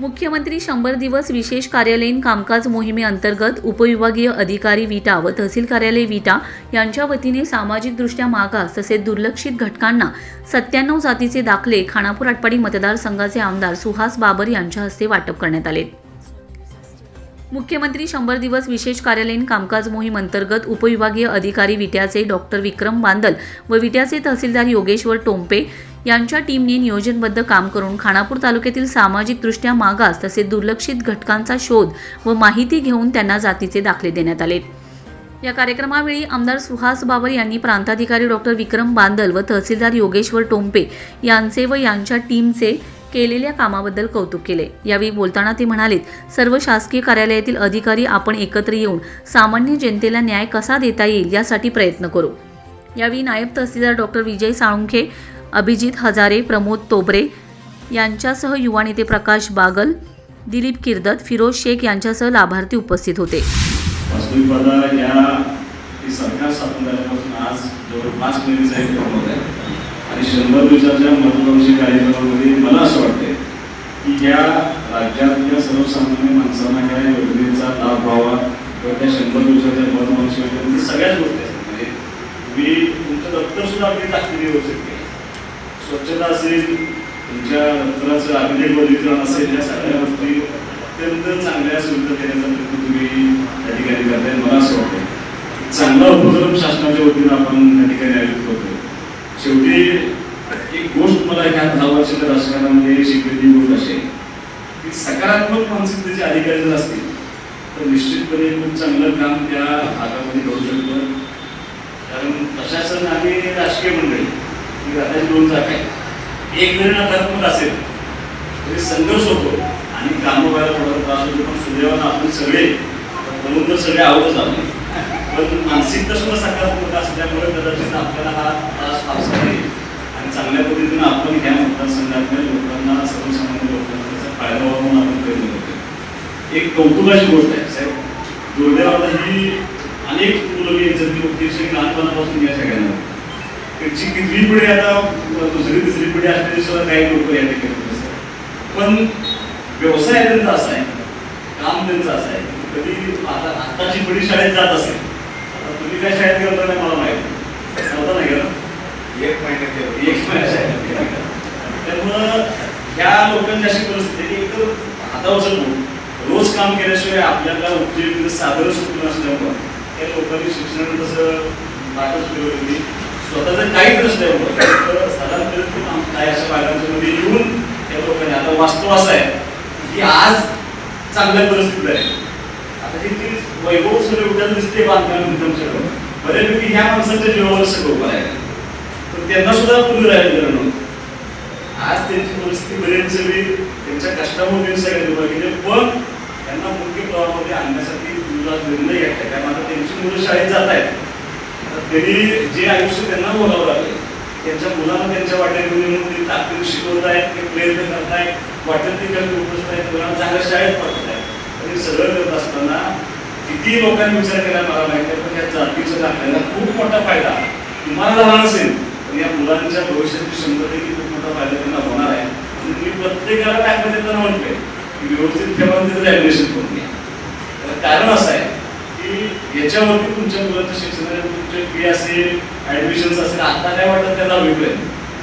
मुख्यमंत्री शंभर दिवस विशेष कार्यालयीन कामकाज मोहिमेअंतर्गत उपविभागीय अधिकारी विटा व तहसील कार्यालय विटा यांच्या वतीने सामाजिकदृष्ट्या मागास तसेच दुर्लक्षित घटकांना सत्त्याण्णव जातीचे दाखले खानापूर आटपाडी मतदारसंघाचे आमदार सुहास बाबर यांच्या हस्ते वाटप करण्यात आले. मुख्यमंत्री शंभर दिवस विशेष कार्यालयीन कामकाज मोहीम अंतर्गत उपविभागीय अधिकारी विट्याचे डॉक्टर विक्रम बांदल व विट्याचे तहसीलदार योगेश्वर टोंपे यांच्या टीमने नियोजनबद्ध काम करून खानापूर तालुक्यातील सामाजिकदृष्ट्या मागास तसेच दुर्लक्षित घटकांचा शोध व माहिती घेऊन त्यांना जातीचे दाखले देण्यात आले. या कार्यक्रमावेळी आमदार सुहास बाबर यांनी प्रांताधिकारी डॉक्टर विक्रम बांदल व तहसीलदार योगेश्वर टोंपे यांचे व यांच्या टीमचे केलेल्या कामाबद्दल कौतुक केले. यावेळी बोलताना ते म्हणालेत सर्व शासकीय कार्यालयातील अधिकारी आपण एकत्र येऊन सामान्य जनतेला न्याय कसा देता येईल यासाठी प्रयत्न करू. यावेळी नायब तहसीलदार डॉक्टर विजय साळुंखे अभिजित हजारे प्रमोद तोबरे यांच्यासह युवा नेते प्रकाश बागल दिलीप किर्दत फिरोज शेख यांच्यासह लाभार्थी उपस्थित होते. या सरकार स्थापन झाल्यापासून आज जवळ पाच आणि शंभर दिवसाच्या महत्वाकांक्षी कार्यक्रमामध्ये मला असं वाटतंय की या राज्यातल्या सर्वसामान्य माणसांना या योजनेचा लाभ व्हावा किंवा त्या शंभर दिवसाच्या महत्वाकांक्षी योजनेमध्ये सगळ्याच गोष्टी असतात. म्हणजे तुम्ही तुमचं दप्तर सुद्धा आपली टाकलेली व्यवस्थित शकते. स्वच्छता असेल तुमच्या दप्तराचं अभिलेख वर्गीकरण असेल या सगळ्या गोष्टी अत्यंत चांगल्या सुविधा देण्याचा प्रयत्न तुम्ही त्या ठिकाणी करताय. मला असं वाटतं चांगला उपक्रम शासनाच्या वतीनं आपण या ठिकाणी आयोजित करतो शेवटी एक गोष्ट ह्या दहा वर्षाच्या राजकारणामध्ये शिकलेली गोष्ट असे की सकारात्मक मानसिकतेचे अधिकारी जर असतील तर निश्चितपणे खूप चांगलं काम त्या भागामध्ये करू शकतं. कारण प्रशासन आणि राजकीय मंडळी ही राहण्याची दोन जागा आहे एक जरी नकारात्मक असेल तरी संघर्ष होतो आणि कामं व्हायला थोडा त्रास होतो. पण सुदैवानं आपण सगळे म्हणून तर सगळे आवडत आहोत पण मानसिकता सुद्धा सकारात्मक असल्यामुळे कदाचित आपल्याला हा त्रास फारसा नाही. आणि चांगल्या मतदारसंघातल्या लोकांना सर्वसामान्य लोकांना त्याचा फायदा व्हावा म्हणून आपण प्रयत्न करतो एक कौतुकाची गोष्ट आहे साहेब. दुर्दैवाला ही अनेक मुलं मी जर होती लहानपणापासून या सगळ्यांना त्यांची कितवी पिढी आता दुसरी तिसरी पिढी असलेली सुद्धा काही लोक या ठिकाणी असतात पण व्यवसाय त्यांचा असा आहे काम त्यांचं असं आहे. कधी आता आत्ताची पिढी शाळेत जात असेल. आता तुम्ही काय शाळेत गेला नाही मला माहिती नव्हता नाही गेला एक महिन्यात येतो. एक महिना शाळेत गेला. त्यामुळं ह्या लोकांची अशी परिस्थिती आहे की एकतर हातावर सगळं रोज काम केल्याशिवाय आपल्याला उपजीविकेचं साधन सुटलं असल्यामुळं त्या लोकांनी शिक्षण तसं वाटच फिरवली स्वतःचं काहीच नसल्यामुळं तर स्थलांतरित काय अशा भागांच्या येऊन त्या लोकांनी आता वास्तव असा आहे की आज चांगल्या परिस्थितीत आहे. आता हे ती वैभव सगळं उद्या दिसते बांधकाम एकदम बऱ्यापैकी ह्या माणसांच्या जीवावर सगळं उभं आहे. तर त्यांना सुद्धा पूर्ण राहिलेलं नव्हतं आज त्यांची परिस्थिती बरेच सगळी त्यांच्या कष्टामुळे सगळे बघितले पण त्यांना मुख्य प्रवाहामध्ये आणण्यासाठी तुझा निर्णय घेतला कारण आता त्यांची मुलं शाळेत जात आहेत. तर त्यांनी जे आयुष्य त्यांना बोलावं लागले त्यांच्या मुलांना त्यांच्या वाट्या घेऊन येऊन ते ताकदीने शिकवत आहेत ते प्रयत्न करतायत वाटेल ते काही उपस्थित आहेत मुलांना चांगल्या शाळेत पाठवत आहेत. तर हे सगळं करत असताना किती लोकांनी विचार केला मला माहिती आहे पण या जातीचा दाखल्याला खूप मोठा फायदा तुम्हाला झाला नसेल पण या मुलांच्या भविष्याची शंभर टक्के खूप मोठा फायदा त्यांना होणार आहे. आणि मी प्रत्येकाला काय देताना म्हणतोय व्यवस्थित ठेवा आणि ॲडमिशन करून घ्या. कारण असं आहे की याच्यावरती तुमच्या मुलाचं शिक्षणाच्या तुमचे फी असेल ॲडमिशन्स असेल आता काय वाटत त्याला अभिप्राय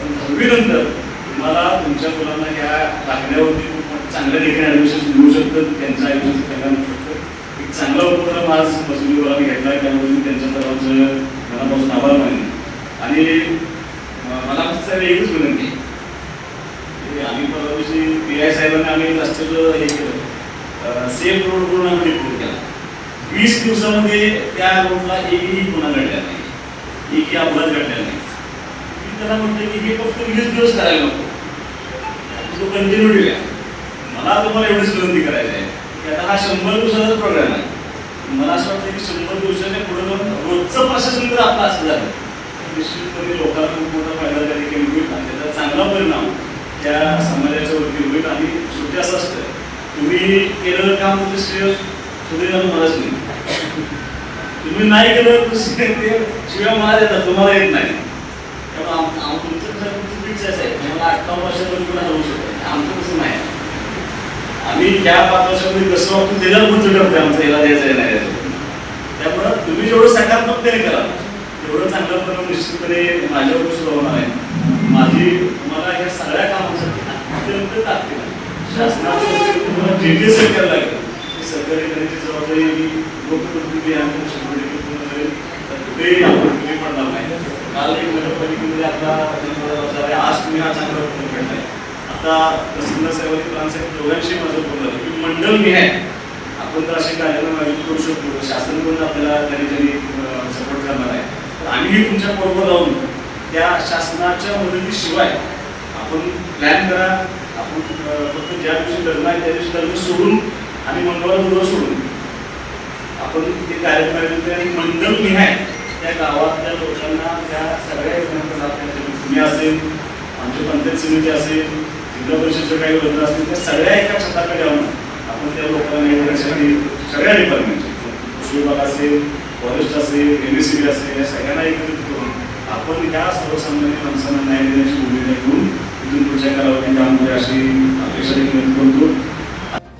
पण दहावीनंतर तुम्हाला तुमच्या मुलांना ह्या दाखल्यावरती चांगल्या ठिकाणी ॲडमिशन मिळू शकतं त्यांचं आयुष्याचं त्यांना होऊ शकतं. एक चांगला उपक्रम आज मजुरीवरांनी घेतला आहे त्यामुळे त्यांच्या सर्वांचं मनापासून आभार मानले आणि मला फक्त एकच विनंती आहे की आम्ही परवा दिवशी पी आय साहेबांनी आम्ही रस्त्याचं हे केलं. सेफ रोड करून आम्ही रिपोर्ट केला. वीस दिवसामध्ये त्या रोडला एकही गुन्हा घडला नाही. एकही अपघात घडला नाही. मी त्याला म्हटलं की हे फक्त वीस दिवस करायला नको. तो कंटिन्यू ठेवूया. मला तुम्हाला एवढीच विनंती करायची आहे की आता हा शंभर दिवसाचा प्रोग्राम आहे. मला असं वाटतं की शंभर दिवसाने पुढे जाऊन रोजचं प्रशासन जर आपलं असं झालं निश्चितपणे लोकांना खूप मोठा फायदा झाला की होईल आणि त्याचा चांगला परिणाम त्या समाजाच्या वरती आणि शेवटी असं असतं तुम्ही केलेलं काम म्हणजे श्रेय सुदैवानं मलाच नाही. तुम्ही नाही केलं ते शिवाय मला देतात तुम्हाला येत नाही. त्यामुळे तुमचं कसं तुमचं फिक्स आहे. तुम्हाला अठ्ठावन्न वर्षापर्यंत पुन्हा होऊ शकत आमचं कसं नाही. आम्ही त्या पाच वर्षामध्ये कसं वागतो त्याच्यावर पुढचं ठरते आमचं याला द्यायचं आहे नाही त्यामुळं तुम्ही जेवढं सकारात्मकतेने करा. तेवढं चांगलं पण निश्चितपणे माझ्यावर सुद्धा होणार आहे. माझी तुम्हाला ह्या सगळ्या कामासाठी अत्यंत ताकद शासनाचं तुम्हाला जे जे सरकार लागेल ते करण्याची जबाबदारी आम्ही लोकप्रतिनिधी आम्ही शंभर टक्के पूर्ण करेल कुठेही आपण कुठे पडणार नाही काल एक नगरपालिकेमध्ये आहे. आज तुम्ही हा चांगला उपक्रम आता साहेबांनी दोघांशी माझं बोलणं की मंडळ मी आहे आपण तर असे कार्यक्रम आयोजित करू शकतो शासन पण आपल्याला त्या सपोर्ट करणार आहे तर आम्हीही तुमच्या बरोबर राहून त्या शासनाच्या मदतीशिवाय आपण प्लॅन करा फक्त ज्या दिवशी लग्न आहे त्या दिवशी लग्न सोडून आणि मंगळवार बुधवार सोडून. आपण ते कार्यक्रम आणि मंडळ निहाय. त्या गावातल्या लोकांना त्या सगळ्या योजनांचा लाभ तुम्ही असेल आमची पंचायत समिती असेल जिल्हा परिषदच्या काही योजना असतील त्या सगळ्या एका छताकडे आणून आपण त्या लोकांना येण्यासाठी सगळ्या डिपार्टमेंटचे कृषी विभाग असेल फॉरेस्ट असेल एम एस सी बी असेल या सगळ्यांना एकत्रित करून आपण ह्या सर्वसामान्य माणसांना न्याय देण्याची भूमिका घेऊन इथून पुढच्या कालावधीत काम करूया अशी अपेक्षा देखील व्यक्त करतो